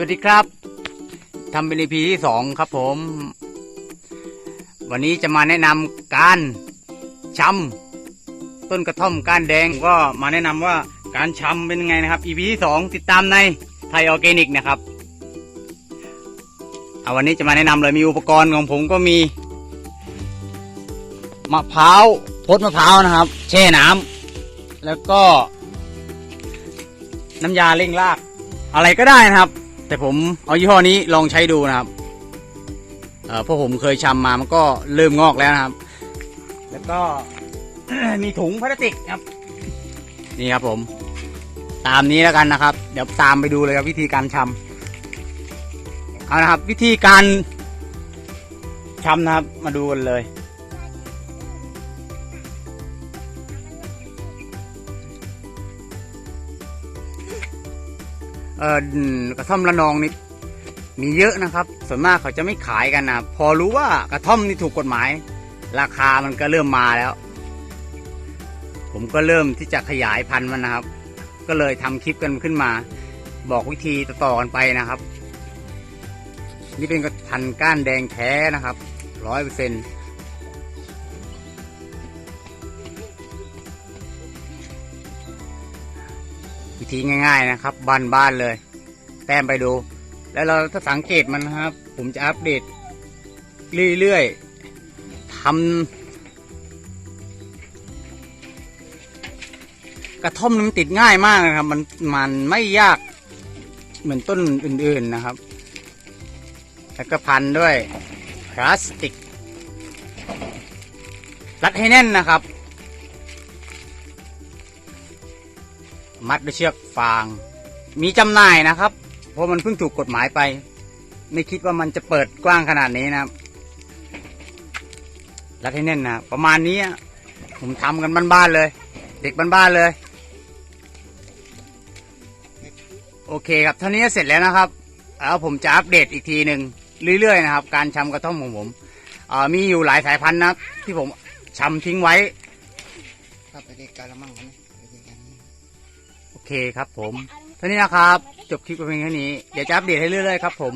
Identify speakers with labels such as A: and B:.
A: วัสดีครับทำเป็น EP ที่สองครับผม วันนี้จะมาแนะนำการชำต้นกระท่อมก้านแดงก็มาแนะนำว่าการชำเป็นยังไงนะครับ EP ที่สองติดตามในไทยออร์แกนิกนะครับเอาวันนี้จะมาแนะนำเลยมีอุปกรณ์ของผมก็มีมะพร้าวพดมะพร้าวนะครับ แช่น้ำแล้วก็ น้ำยาเร่งราก อะไรก็ได้นะครับ แต่ผมเอายี่ห้อนี้ลองใช้ดูนะครับเพราะผมเคยชำมามันก็เริ่มงอกแล้วนะครับ แล้วก็มีถุงพลาสติกครับ นี่ครับผม ตามนี้แล้วกันนะครับ เดี๋ยวตามไปดูเลยครับวิธีการชำเอานะครับ วิธีการชำนะครับ มาดูกันเลย กระท่อมละนองนี่มีเยอะนะครับ ส่วนมากเขาจะไม่ขายกันนะพอรู้ว่ากระท่อมนี่ถูกกฎหมาย ราคามันก็เริ่มมาแล้ว ผมก็เริ่มที่จะขยายพันธุ์มันนะครับ ก็เลยทำคลิปกันขึ้นมา บอกวิธีต่อๆกันไปนะครับ นี่เป็นกระพันธุ์ก้านแดงแท้นะครับร้อยเปอร์เซ็นต์ วิธีง่าย ๆนะครับบ้านๆเลย แต้มไปดู แล้วเราถ้าสังเกตมันนะครับ ผมจะอัปเดตเรื่อยๆทำกระท่อมมันติดง่ายมากนะครับ มันมันไม่ยากเหมือนต้นอื่นๆนะครับ แล้วก็พันด้วยพลาสติกรัดให้แน่นนะครับ มัดด้วยเชือกฟาง มีจำหน่ายนะครับ เพราะมันเพิ่งถูกกฎหมายไป ไม่คิดว่ามันจะเปิดกว้างขนาดนี้นะครับรัดให้แน่นนะประมาณนี้ผมทำกันบ้านๆเลย เด็กบ้านๆเลย โอเคครับเท่านี้เสร็จแล้วนะครับแล้วผมจะอัปเดตอีกทีหนึ่งเรื่อยๆนะครับ การชำกระท่อมของผมมีอยู่หลายสายพันธุ์นะที่ผมชำทิ้งไว้
B: ครับไปเการละมั่งนะ เค
A: ครับผมเท่านี้นะครับ จบคลิปไปเพียงแค่นี้ เดี๋ยวจะอัปเดตให้เรื่อยๆครับผม